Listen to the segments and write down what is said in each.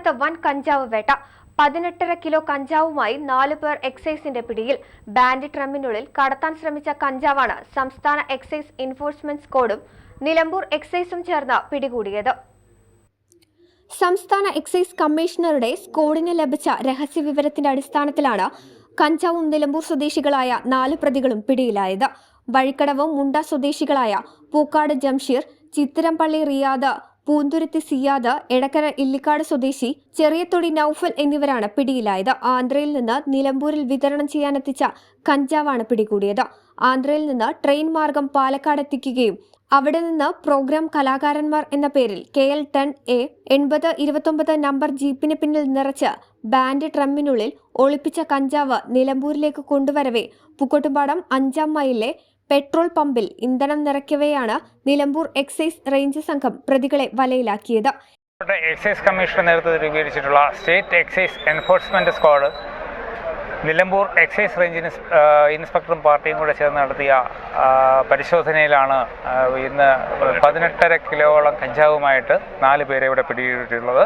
പൂക്കോട്ടുംപാടത്ത് വൻ കഞ്ചാവ് വേട്ട. പതിനെട്ടര കിലോ കഞ്ചാവുമായി നാലു പേർ എക്സൈസിന്റെ പിടിയിൽ. ബാൻഡ് ട്രമ്മിനുള്ളിൽ കടത്താൻ ശ്രമിച്ച കഞ്ചാവാണ് സംസ്ഥാന എക്സൈസ് എൻഫോഴ്സ്മെന്റ് സ്ക്വാഡും നിലമ്പൂർ എക്സൈസും ചേർന്ന് പിടികൂടിയത്. സംസ്ഥാന എക്സൈസ് കമ്മീഷണറുടെ സ്ക്വാഡിന് ലഭിച്ച രഹസ്യ വിവരത്തിന്റെ അടിസ്ഥാനത്തിലാണ് കഞ്ചാവും നിലമ്പൂർ സ്വദേശികളായ നാല് പ്രതികളും പിടിയിലായത്. വഴിക്കടവ് മുണ്ട സ്വദേശികളായ പൂക്കാട് ജംഷീർ ചിത്തിരംപള്ളി റിയാദ് പൂന്തുരുത്തി സിയാദ് എടക്കര ഇല്ലിക്കാട് സ്വദേശി ചെറിയത്തൊടി നൌഫൽ എന്നിവരാണ് പിടിയിലായത്. ആന്ധ്രയിൽ നിന്ന് നിലമ്പൂരിൽ വിതരണം ചെയ്യാനെത്തിച്ച കഞ്ചാവാണ് പിടികൂടിയത്. ആന്ധ്രയിൽ നിന്ന് ട്രെയിൻ മാർഗം പാലക്കാട് എത്തിക്കുകയും അവിടെ നിന്ന് പ്രോഗ്രാം കലാകാരന്മാർ എന്ന പേരിൽ കെ എൽ ടെൻ എ എൺപത് ഇരുപത്തൊമ്പത് നമ്പർ ജീപ്പിന് പിന്നിൽ നിറച്ച് ബാൻഡ് ട്രമ്മിനുള്ളിൽ ഒളിപ്പിച്ച കഞ്ചാവ് നിലമ്പൂരിലേക്ക് കൊണ്ടുവരവേ പുക്കോട്ടുപാടം അഞ്ചാം മൈലിലെ പെട്രോൾ പമ്പിൽ ഇന്ധനം നിറയ്ക്കവെയാണ് നിലമ്പൂർ എക്സൈസ് റേഞ്ച് സംഘം പ്രതികളെ വലയിലാക്കിയത്. എക്സൈസ് കമ്മീഷന്റെ നേതൃത്വത്തിൽ രൂപീകരിച്ചിട്ടുള്ള state excise enforcement squad Nilambur excise range ഇൻസ്പെക്ടറും പാർട്ടിയും കൂടെ ചേർന്ന് നടത്തിയ പരിശോധനയിലാണ് ഇന്ന് പതിനെട്ടര കിലോളം കഞ്ചാവുമായിട്ട് നാല് പേരെ ഇവിടെ പിടികൂടിയിട്ടുള്ളത്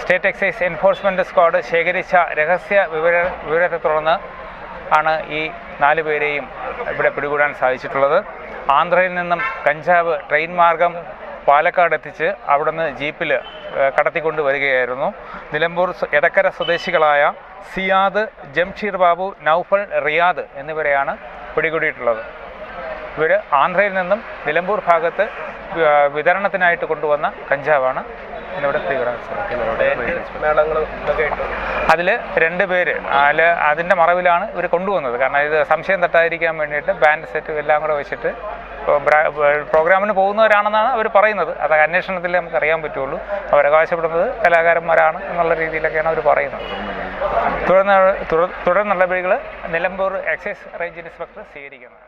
സ്റ്റേറ്റ് എക്സൈസ് എൻഫോഴ്സ്മെന്റ് സ്ക്വാഡ് ശേഖരിച്ച രഹസ്യ വിവര വിവരത്തെ തുടർന്ന് ആണ് ഈ നാല് പേരെയും ഇവിടെ പിടികൂടാൻ സാധിച്ചിട്ടുള്ളത്. ആന്ധ്രയിൽ നിന്നും കഞ്ചാവ് ട്രെയിൻ മാർഗം പാലക്കാട് എത്തിച്ച് അവിടുന്ന് ജീപ്പിൽ കടത്തിക്കൊണ്ട് വരികയായിരുന്നു. നിലമ്പൂർ എടക്കര സ്വദേശികളായ സിയാദ് ജംഷീർ ബാബു നൗഫൽ റിയാദ് എന്നിവരെയാണ് പിടികൂടിയിട്ടുള്ളത്. ഇവർ ആന്ധ്രയിൽ നിന്നും നിലമ്പൂർ ഭാഗത്ത് വിതരണത്തിനായിട്ട് കൊണ്ടുവന്ന കഞ്ചാവാണ് അതിൽ രണ്ട് പേര്. അതിൽ അതിന്റെ മറവിലാണ് ഇവർ കൊണ്ടുവന്നത്. കാരണം ഇത് സംശയം തട്ടാതിരിക്കാൻ വേണ്ടിയിട്ട് ബാൻഡ് സെറ്റും എല്ലാം കൂടെ വെച്ചിട്ട് പ്രോഗ്രാമിന് പോകുന്നവരാണെന്നാണ് അവർ പറയുന്നത്. അത് അന്വേഷണത്തിൽ നമുക്ക് അറിയാൻ പറ്റുള്ളൂ. അവരവകാശപ്പെടുന്നത് കലാകാരന്മാരാണ് എന്നുള്ള രീതിയിലൊക്കെയാണ് അവർ പറയുന്നത്. തുടർന്ന് തുടർ തുടർ നടപടികൾ നിലമ്പൂർ എക്സൈസ് റേഞ്ച് ഇൻസ്പെക്ടർ സ്വീകരിക്കുന്നത്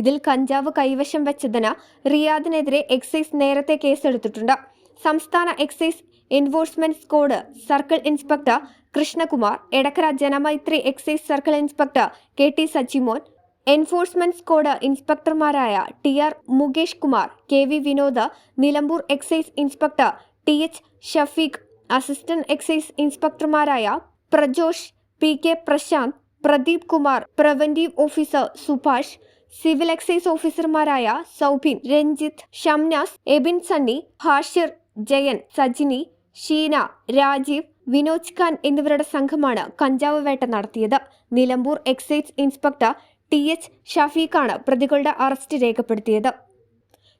ഇതിൽ കഞ്ചാവ് കൈവശം വെച്ചതിന് റിയാദിനെതിരെ എക്സൈസ് നേരത്തെ കേസെടുത്തിട്ടുണ്ട്. സംസ്ഥാന excise enforcement squad circle inspector Krishnakumar Edakkara Janamaithri excise circle inspector K T Sachimon enforcement squad ഇൻസ്പെക്ടർമാരായ T R Mukesh Kumar K V Vinod Nilambur excise inspector T H Shafeeq assistant excise ഇൻസ്പെക്ടർമാരായ Prajosh P K Prashanth Pradeep Kumar preventive officer Subhash civil excise ഓഫീസർമാരായ സൗബിൻ രഞ്ജിത്ത് ഷംനാസ് എബിൻ സണ്ണി ഹാഷിർ ജയൻ സജിനി ഷീന രാജീവ് വിനോജ് ഖാൻ എന്നിവരുടെ സംഘമാണ് കഞ്ചാവ് വേട്ട നടത്തിയത്. Nilambur excise inspector T H ഷഫീഖാണ് പ്രതികളുടെ arrest രേഖപ്പെടുത്തിയത്.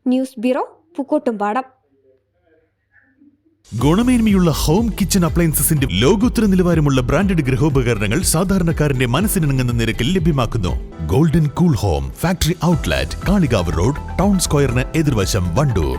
News bureau Pookkottumpadam. ഗുണമേന്മയുള്ള home kitchen അപ്ലയൻസസിന്റെ ലോകോത്തര നിലവാരമുള്ള ബ്രാൻഡഡ് ഗൃഹോപകരണങ്ങൾ സാധാരണക്കാരന്റെ മനസ്സിനിണങ്ങുന്ന നിരക്കിൽ ലഭ്യമാക്കുന്നു. Golden cool home factory outlet Kalikavu road town സ്ക്വയറിന് എതിർവശം Wandoor.